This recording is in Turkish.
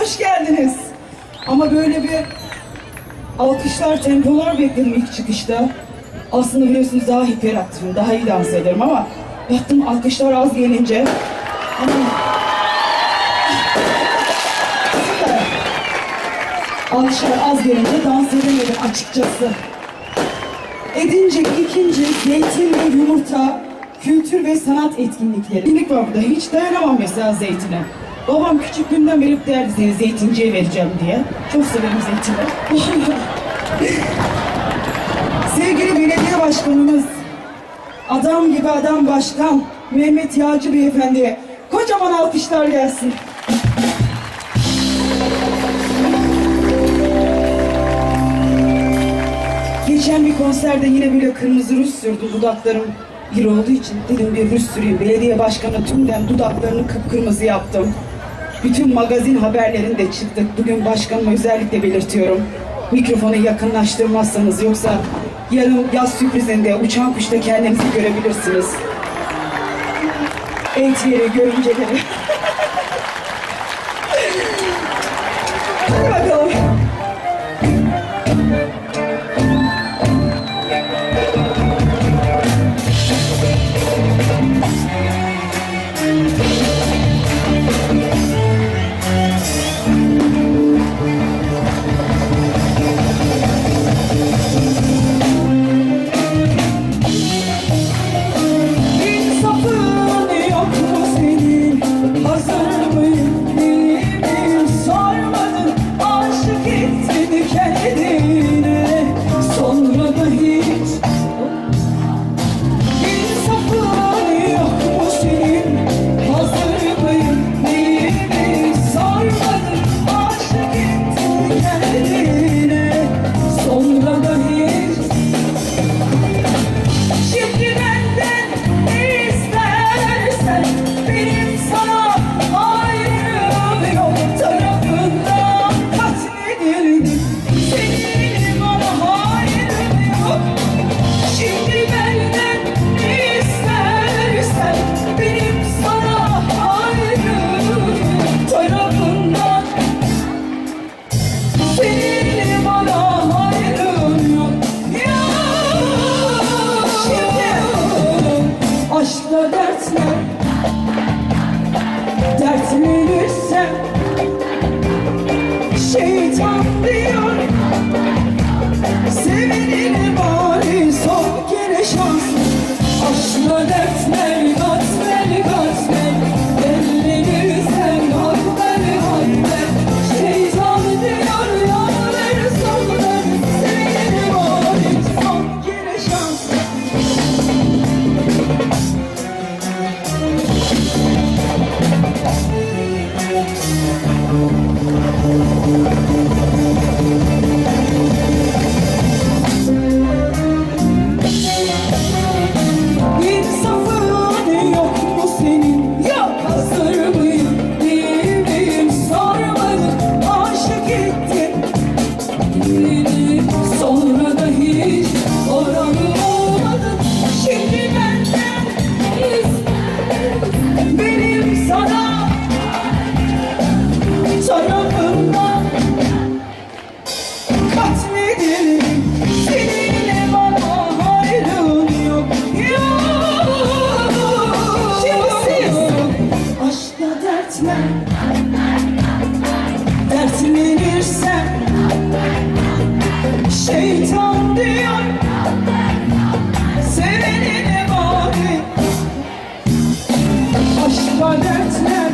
hoş geldiniz. Ama böyle bir alkışlar, tempolar bekledim ilk çıkışta. Aslında biliyorsunuz daha hiperaktifim, daha iyi dans ederim ama baktım alkışlar az gelince Aman. Alkışlar az gelince dans edemedim açıkçası. Edince ikinci zeytin ve yumurta kültür ve sanat etkinlikleri. Etkinlik var burada. Hiç dayanamam mesela zeytine. Babam küçüklüğümden beri derdi seni zeytinciye vereceğim diye. Çok severim zeytini. Sevgili belediye başkanımız, adam gibi adam başkan Mehmet Yağcı beyefendiye kocaman alkışlar gelsin. Geçen bir konserde yine böyle kırmızı ruj sürdü dudaklarım bir olduğu için dedim bir ruj süreyim. Belediye başkanı tümden dudaklarını kıpkırmızı yaptım. Bütün magazin haberlerinde çıktık. Bugün başkanıma özellikle belirtiyorum. Mikrofonu yakınlaştırmazsanız yoksa yarın yaz sürprizinde uçan kuşta kendinizi görebilirsiniz. Eğitileri, görümceleri. Hadi bakalım. 해 ifade etmez